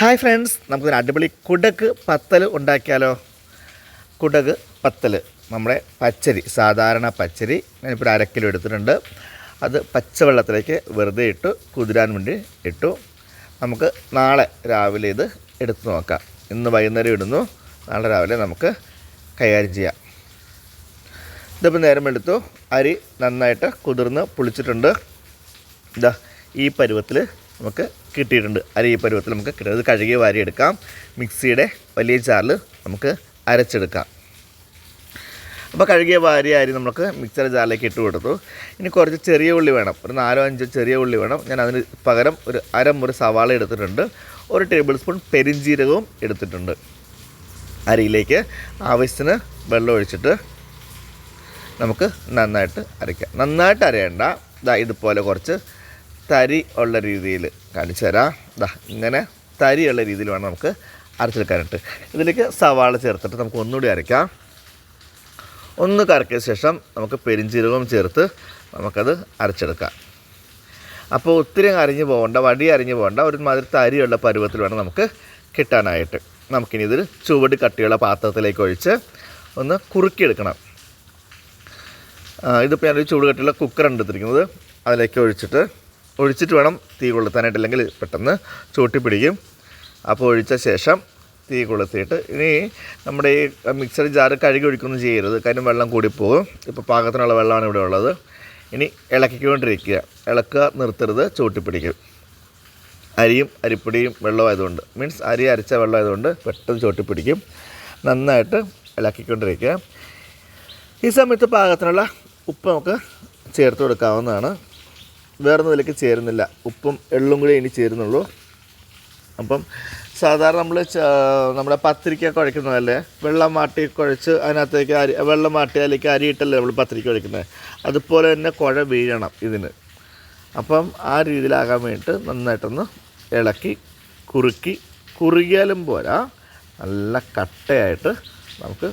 Hi friends നമുക്കൊരു അടിപൊളി കുടക്ക് പത്തൽ ഉണ്ടാക്കിയാലോ? കുടക്ക് പത്തൽ നമ്മുടെ പച്ചരി സാധാരണ പച്ചരി ഞാനിപ്പോൾ അര കിലോ എടുത്തിട്ടുണ്ട്. അത് പച്ചവെള്ളത്തിലേക്ക് വെറുതെ ഇട്ടു കുതിരാൻ വേണ്ടി ഇട്ടു. നമുക്ക് നാളെ രാവിലെ ഇത് എടുത്തു നോക്കാം. ഇന്ന് വൈകുന്നേരം ഇടുന്നു. നാളെ രാവിലെ നമുക്ക് കൈകാര്യം ചെയ്യാം. ഇതിപ്പോൾ നേരം എടുത്തു. അരി നന്നായിട്ട് കുതിർന്ന് പുളിച്ചിട്ടുണ്ട്. ഇതാ ഈ പരുവത്തിൽ നമുക്ക് കിട്ടിയിട്ടുണ്ട്. അരി ഈ പരുവത്തിൽ നമുക്ക് കിട്ടുന്നത് കഴുകി വാരി എടുക്കാം മിക്സിയുടെ വലിയ ചാറിൽ നമുക്ക് അരച്ചെടുക്കാം. അപ്പോൾ കഴുകിയ വാരി അരി നമുക്ക് മിക്സിയുടെ ജാറിലേക്ക് ഇട്ട് കൊടുത്തു. ഇനി കുറച്ച് ചെറിയ ഉള്ളി വേണം. ഒരു നാലോ അഞ്ചോ ചെറിയ ഉള്ളി വേണം. ഞാൻ അതിന് പകരം ഒരു അരമുറി സവാള എടുത്തിട്ടുണ്ട്. ഒരു ടേബിൾ സ്പൂൺ പെരിഞ്ജീരകവും എടുത്തിട്ടുണ്ട്. അരിയിലേക്ക് ആവശ്യത്തിന് വെള്ളം ഒഴിച്ചിട്ട് നമുക്ക് നന്നായിട്ട് അരയ്ക്കാം. നന്നായിട്ട് അരയണ്ട. ഇതാ ഇതുപോലെ കുറച്ച് തരി ഉള്ള രീതിയിൽ കാണിച്ചു തരാം. ഇതാ ഇങ്ങനെ തരിയുള്ള രീതിയിൽ വേണം നമുക്ക് അരച്ചെടുക്കാനായിട്ട്. ഇതിലേക്ക് സവാള ചേർത്തിട്ട് നമുക്ക് ഒന്നുകൂടി അരയ്ക്കാം. ഒന്ന് കറക്കിയ ശേഷം നമുക്ക് പെരിഞ്ചീരകവും ചേർത്ത് നമുക്കത് അരച്ചെടുക്കാം. അപ്പോൾ ഒത്തിരി അരിഞ്ഞു പോകണ്ട വടി അരിഞ്ഞു പോകണ്ട ഒരുമാതിരി തരിയുള്ള പരുവത്തിൽ വേണം നമുക്ക് കിട്ടാനായിട്ട്. നമുക്കിനി ഇതിൽ ചുവട് കട്ടിയുള്ള പാത്രത്തിലേക്ക് ഒഴിച്ച് ഒന്ന് കുറുക്കിയെടുക്കണം. ഇതിപ്പോൾ ഞാനൊരു ചൂട് കട്ടിയുള്ള കുക്കറാണ് എടുത്തിരിക്കുന്നത് അതിലേക്ക് ഒഴിച്ചിട്ട് ഒഴിച്ചിട്ട് വേണം തീ കൊളുത്താനായിട്ട്. അല്ലെങ്കിൽ പെട്ടെന്ന് ചൂട്ടി പിടിക്കും. അപ്പോൾ ഒഴിച്ച ശേഷം തീ കൊളുത്തിയിട്ട് ഇനി നമ്മുടെ ഈ മിക്സർ ജാറ് കഴുകി ഒഴിക്കൊന്നും ചെയ്യരുത്. കാര്യം വെള്ളം കൂടിപ്പോകും. ഇപ്പോൾ പാകത്തിനുള്ള വെള്ളമാണ് ഇവിടെ ഉള്ളത്. ഇനി ഇളക്കിക്കൊണ്ടിരിക്കുക. ഇളക്കുക നിർത്തരുത് ചൂട്ടി പിടിക്കും. അരിയും അരിപ്പൊടിയും വെള്ളമായതുകൊണ്ട്. മീൻസ് അരി അരച്ച വെള്ളമായതുകൊണ്ട് പെട്ടെന്ന് ചോട്ടി പിടിക്കും. നന്നായിട്ട് ഇളക്കിക്കൊണ്ടിരിക്കുക. ഈ സമയത്ത് പാകത്തിനുള്ള ഉപ്പ് നമുക്ക് ചേർത്ത് കൊടുക്കാവുന്നതാണ്. വേറൊന്നും നിലയ്ക്ക് ചേരുന്നില്ല. ഉപ്പും എള്ളും കൂടി ഇനി ചേരുന്നുള്ളൂ. അപ്പം സാധാരണ നമ്മൾ നമ്മുടെ പത്തിരിക്ക കുഴക്കുന്നതല്ലേ? വെള്ളം മാട്ടി കുഴച്ച് അതിനകത്തേക്ക് അരി വെള്ളം മാട്ടി അതിലേക്ക് അരിയിട്ടല്ലേ നമ്മൾ പത്തിരിക്ക കുഴക്കുന്നത് അതുപോലെ തന്നെ കുഴ വീഴണം ഇതിന്. അപ്പം ആ രീതിയിലാകാൻ വേണ്ടിയിട്ട് നന്നായിട്ടൊന്ന് ഇളക്കി കുറുക്കി കുറുകിയാലും പോരാ നല്ല കട്ടയായിട്ട് നമുക്ക്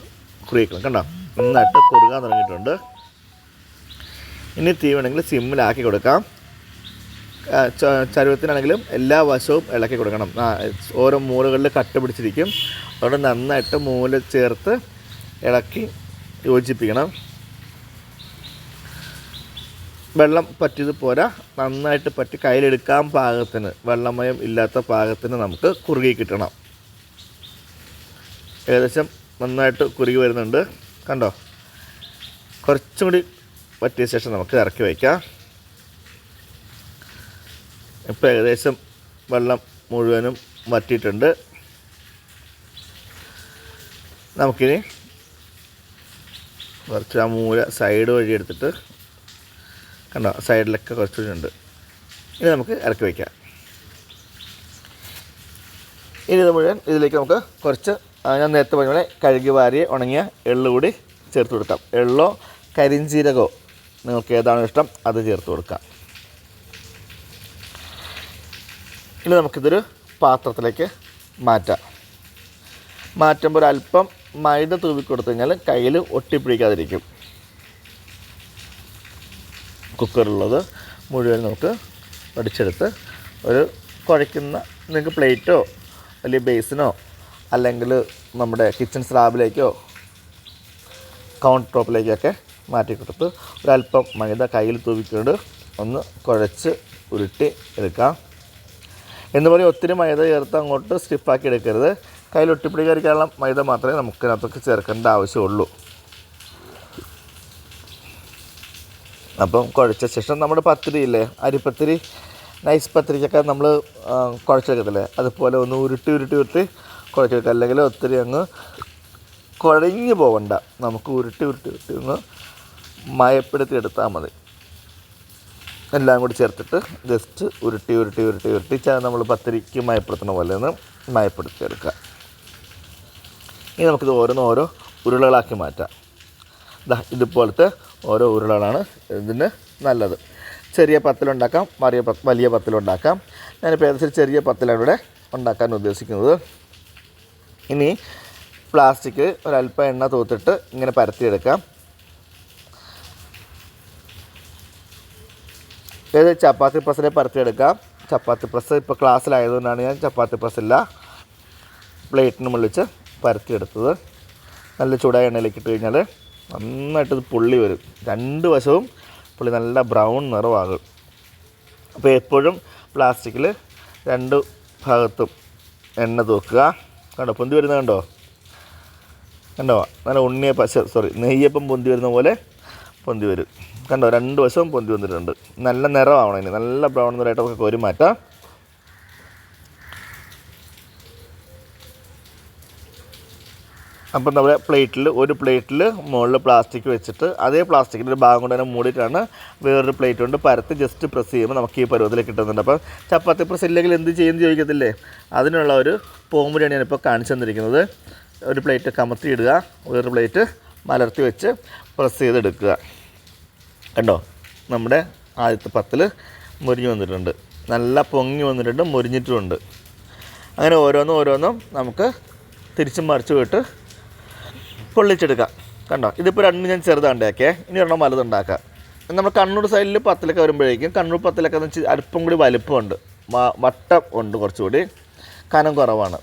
കുറുകിക്കണം കണ്ടോ? നന്നായിട്ട് കുറുകാൻ തുടങ്ങിയിട്ടുണ്ട്. ഇനി തീ വേണമെങ്കിൽ സിമ്മിലാക്കി കൊടുക്കാം. ചരുവത്തിനാണെങ്കിലും എല്ലാ വശവും ഇളക്കി കൊടുക്കണം. ഓരോ മൂലകളിൽ കട്ട പിടിച്ചിരിക്കും. അതുകൊണ്ട് നന്നായിട്ട് മൂല ചേർത്ത് ഇളക്കി യോജിപ്പിക്കണം. വെള്ളം പറ്റിയത് പോരാ. നന്നായിട്ട് പറ്റി കയ്യിലെടുക്കാൻ പാകത്തിന് വെള്ളമയം ഇല്ലാത്ത പാകത്തിന് നമുക്ക് കുറുകി കിട്ടണം. ഏകദേശം നന്നായിട്ട് കുറുകി വരുന്നുണ്ട്. കണ്ടോ? കുറച്ചും കൂടി പറ്റിയ ശേഷം നമുക്ക് ഇറക്കി വയ്ക്കാം. ഇപ്പോൾ ഏകദേശം വെള്ളം മുഴുവനും വറ്റിയിട്ടുണ്ട്. നമുക്കിനി കുറച്ച് ആ മൂല സൈഡ് വഴി എടുത്തിട്ട് കണ്ടോ സൈഡിലൊക്കെ കുറച്ച് ഉണ്ട്. ഇനി നമുക്ക് ഇറക്കി വയ്ക്കാം. ഇനി ഇത് മുഴുവൻ ഇതിലേക്ക് നമുക്ക് കുറച്ച് ഞാൻ നേരത്തെ പറഞ്ഞ പോലെ കഴുകി വാരി ഉണങ്ങിയ എള്ള് കൂടി ചേർത്ത് കൊടുക്കാം. എള്ളോ കരിഞ്ചീരകോ നിങ്ങൾക്ക് ഏതാണോ ഇഷ്ടം അത് ചേർത്ത് കൊടുക്കാം. ഇനി നമുക്കിതൊരു പാത്രത്തിലേക്ക് മാറ്റാം. മാറ്റുമ്പോൾ ഒരല്പം മൈദ തൂവി കൊടുത്തു കഴിഞ്ഞാൽ കയ്യിൽ ഒട്ടിപ്പിടിക്കാതിരിക്കും. കുക്കറിലുള്ളത് മുഴുവൻ നമുക്ക് വടിച്ചെടുത്ത് ഒരു കുഴയ്ക്കുന്ന നിങ്ങൾക്ക് പ്ലേറ്റോ വലിയ ബേസിനോ അല്ലെങ്കിൽ നമ്മുടെ കിച്ചൺ സ്ലാബിലേക്കോ കൗണ്ടർ ടോപ്പിലേക്കൊക്കെ മാറ്റി കൊടുത്ത് ഒരല്പം മൈദ കയ്യിൽ തൂവിക്കൊണ്ട് ഒന്ന് കുഴച്ച് ഉരുട്ടി എടുക്കാം. എന്ന് പറയും ഒത്തിരി മൈദ ചേർത്ത് അങ്ങോട്ട് സ്റ്റിഫാക്കി എടുക്കരുത്. കയ്യിൽ ഒട്ടിപ്പിടിക്കാതിരിക്കാനുള്ള മൈദ മാത്രമേ നമുക്കിനകത്തൊക്കെ ചേർക്കേണ്ട ആവശ്യമുള്ളൂ. അപ്പം കുഴച്ച ശേഷം നമ്മുടെ പത്തിരി ഇല്ലേ? അരിപ്പത്തിരി നൈസ് പത്തിരിക്കൊക്കെ നമ്മൾ കുഴച്ചെടുക്കത്തില്ലേ? അതുപോലെ ഒന്ന് ഉരുട്ടി ഉരുട്ടി ഉരുട്ടി കുഴച്ചെടുക്കുക. അല്ലെങ്കിൽ ഒത്തിരി അങ്ങ് കുഴഞ്ഞു പോകണ്ട നമുക്ക് ഉരുട്ടി ഉരുട്ടി ഉരുട്ടി ഒന്ന് മയപ്പെടുത്തി എടുത്താൽ മതി. എല്ലാം കൂടി ചേർത്തിട്ട് ജസ്റ്റ് ഉരുട്ടി ഉരുട്ടി ഉരുട്ടി ഉരുട്ടി നമ്മൾ പത്തിരിക്ക് മയപ്പെടുത്തുന്ന പോലെ ഒന്ന് മയപ്പെടുത്തി എടുക്കുക ഇനി നമുക്കിത് ഓരോന്ന് ഓരോ ഉരുളകളാക്കി മാറ്റാം. ദാ ഇതുപോലത്തെ ഓരോ ഉരുളകളാണ് ഇതിന് നല്ലത്. ചെറിയ പത്തലുണ്ടാക്കാം വലിയ വലിയ പത്തിലുണ്ടാക്കാം. ഞാനിപ്പോൾ ഏകദേശം ചെറിയ പത്തിലാണ് ഇവിടെ ഉണ്ടാക്കാൻ ഉദ്ദേശിക്കുന്നത്. ഇനി പ്ലാസ്റ്റിക് ഒരല്പം എണ്ണ തൂത്തിട്ട് ഇങ്ങനെ പരത്തിയെടുക്കാം. ഏത് ചപ്പാത്തി പ്രസ്സിനെ പരത്തിയെടുക്കാം. ചപ്പാത്തി പ്രസ് ഇപ്പോൾ ക്ലാസ്സിലായതുകൊണ്ടാണ് ഞാൻ ചപ്പാത്തി പ്രസ്സില്ല. പ്ലേറ്റിന് മുള്ളിച്ച് പരത്തിയെടുത്തത്. നല്ല ചൂടായ എണ്ണയിലേക്ക് ഇട്ട് കഴിഞ്ഞാൽ നന്നായിട്ട് ഇത് പുള്ളി വരും. രണ്ട് വശവും പുള്ളി നല്ല ബ്രൗൺ നിറമാകും. അപ്പോൾ എപ്പോഴും പ്ലാസ്റ്റിക്കിൽ രണ്ട് ഭാഗത്തും എണ്ണ തൂക്കുക. കണ്ടോ? പൊന്തി വരുന്നത് കണ്ടോ? കണ്ടോ? നല്ല ഉണ്ണിയപ്പം സോറി നെയ്യപ്പം പൊന്തി വരുന്ന പോലെ പൊന്തി വരും. കണ്ടോ രണ്ട് വശവും പൊന്തി വന്നിട്ടുണ്ട്. നല്ല നിറമാവണം ഇനി. നല്ല ബ്രൗൺ നിറമായിട്ടൊക്കെ കോരി മാറ്റാം. അപ്പം നമ്മുടെ പ്ലേറ്റിൽ ഒരു പ്ലേറ്റിൽ മുകളിൽ പ്ലാസ്റ്റിക് വെച്ചിട്ട് അതേ പ്ലാസ്റ്റിക്കിന്റെ ഒരു ഭാഗം കൊണ്ട് തന്നെ മൂടിയിട്ടാണ് വേറൊരു പ്ലേറ്റ് കൊണ്ട് പരത്ത് ജസ്റ്റ് പ്രസ് ചെയ്യുമ്പോൾ നമുക്ക് ഈ പരുവത്തിൽ കിട്ടുന്നുണ്ട്. അപ്പം ചപ്പാത്തി പ്രസ് ഇല്ലെങ്കിൽ എന്ത് ചെയ്യുമെന്ന് ചോദിക്കത്തില്ലേ? അതിനുള്ള ഒരു പോമ്പുരിയാണ് ഞാനിപ്പോൾ കാണിച്ചു തന്നിരിക്കുന്നത്. ഒരു പ്ലേറ്റ് കമത്തി ഇടുക വേറൊരു പ്ലേറ്റ് മലർത്തി വെച്ച് പ്രസ് ചെയ്തെടുക്കുക. കണ്ടോ? നമ്മുടെ ആദ്യത്തെ പത്തിൽ മുരിഞ്ഞ് വന്നിട്ടുണ്ട്. നല്ല പൊങ്ങി വന്നിട്ടുണ്ട് മുരിഞ്ഞിട്ടുമുണ്ട്. അങ്ങനെ ഓരോന്നും ഓരോന്നും നമുക്ക് തിരിച്ചും മറിച്ച് പോയിട്ട് പൊള്ളിച്ചെടുക്കാം. കണ്ടോ? ഇതിപ്പോൾ രണ്ടും ഞാൻ ചെറുതാണ്ടാക്കിയേ. ഇനി ഒരെണ്ണം വലുതുണ്ടാക്കാം. നമ്മൾ കണ്ണൂർ സൈഡിൽ പത്തിലൊക്കെ വരുമ്പോഴേക്കും കണ്ണൂർ പത്തിലൊക്കെ എന്ന് വെച്ചാൽ അല്പം കൂടി വലിപ്പമുണ്ട്. വട്ടം ഉണ്ട് കുറച്ചുകൂടി. കനം കുറവാണ്.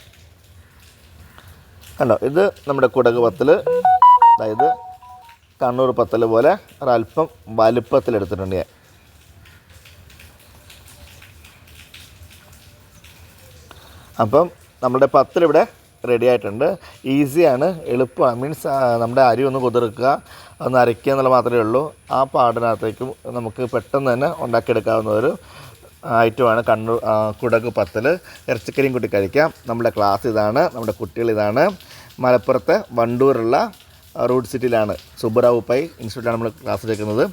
കണ്ടോ? ഇത് നമ്മുടെ കുടക് പത്തൽ അതായത് കണ്ണൂർ പത്തൽ പോലെ ഒരല്പം വലുപ്പത്തിലെടുത്തിട്ടുണ്ട് ഞാൻ. അപ്പം നമ്മുടെ പത്തിലിവിടെ റെഡി ആയിട്ടുണ്ട്. ഈസിയാണ് എളുപ്പമാണ്. മീൻസ് നമ്മുടെ അരി ഒന്ന് കുതിർക്കുക ഒന്ന് അരയ്ക്കുക എന്നുള്ള മാത്രമേ ഉള്ളൂ. ആ പാടിനകത്തേക്കും നമുക്ക് പെട്ടെന്ന് തന്നെ ഉണ്ടാക്കിയെടുക്കാവുന്ന ഒരു ഐറ്റമാണ് കണ്ണൂർ കുടക് പത്തൽ ഇറച്ചിക്കറിയും കൂട്ടി കഴിക്കാം. നമ്മുടെ ക്ലാസ് ഇതാണ് നമ്മുടെ കുട്ടികൾ ഇതാണ്. മലപ്പുറത്തെ വണ്ടൂരുള്ള റൂട്ട് സിറ്റിയിലാണ്. സുബ്ബറാവു പൈ ഇൻസ്റ്റിറ്റ്യൂട്ടാണ് നമ്മൾ ക്ലാസ് എടുക്കുന്നത്.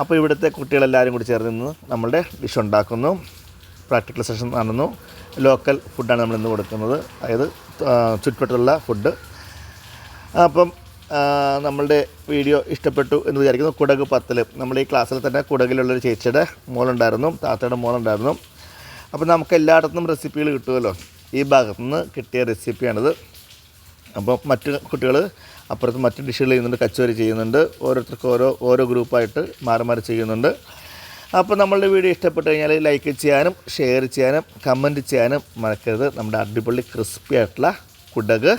അപ്പോൾ ഇവിടുത്തെ കുട്ടികളെല്ലാവരും കൂടി ചേർന്ന് നിന്ന് നമ്മളുടെ ഡിഷ് ഉണ്ടാക്കുന്നു. പ്രാക്ടിക്കൽ സെഷൻ നടന്നു. ലോക്കൽ ഫുഡാണ് നമ്മൾ ഇന്ന് കൊടുക്കുന്നത്. അതായത് ചുറ്റുവട്ടത്തുള്ള ഫുഡ് അപ്പം നമ്മളുടെ വീഡിയോ ഇഷ്ടപ്പെട്ടു എന്ന് വിചാരിക്കുന്നു. കുടക് പത്തിൽ നമ്മൾ ഈ ക്ലാസ്സിൽ തന്നെ കുടകിലുള്ളൊരു ചേച്ചിയുടെ മോളുണ്ടായിരുന്നു. താത്തയുടെ മോളുണ്ടായിരുന്നു. അപ്പോൾ നമുക്ക് എല്ലായിടത്തും റെസിപ്പികൾ കിട്ടുമല്ലോ. ഈ ഭാഗത്തു നിന്ന് കിട്ടിയ റെസിപ്പിയാണിത് അപ്പോൾ മറ്റ് കുട്ടികൾ അപ്പുറത്ത് മറ്റ് ഡിഷുകൾ ചെയ്യുന്നുണ്ട് കച്ചോരി ചെയ്യുന്നുണ്ട്. ഓരോരുത്തർക്കും ഓരോ ഓരോ ഗ്രൂപ്പായിട്ട് മാറി മാറി ചെയ്യുന്നുണ്ട്. അപ്പോൾ നമ്മളുടെ വീഡിയോ ഇഷ്ടപ്പെട്ട് കഴിഞ്ഞാൽ ലൈക്ക് ചെയ്യാനും ഷെയർ ചെയ്യാനും കമന്റ് ചെയ്യാനും മറക്കരുത്. നമ്മുടെ അടിപൊളി ക്രിസ്പി ആയിട്ടുള്ള കുടക്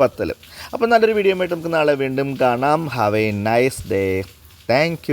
പത്തൽ അപ്പോൾ നല്ലൊരു വീഡിയോ ആയിട്ട് നമുക്ക് നാളെ വീണ്ടും കാണാം. Have a nice day thank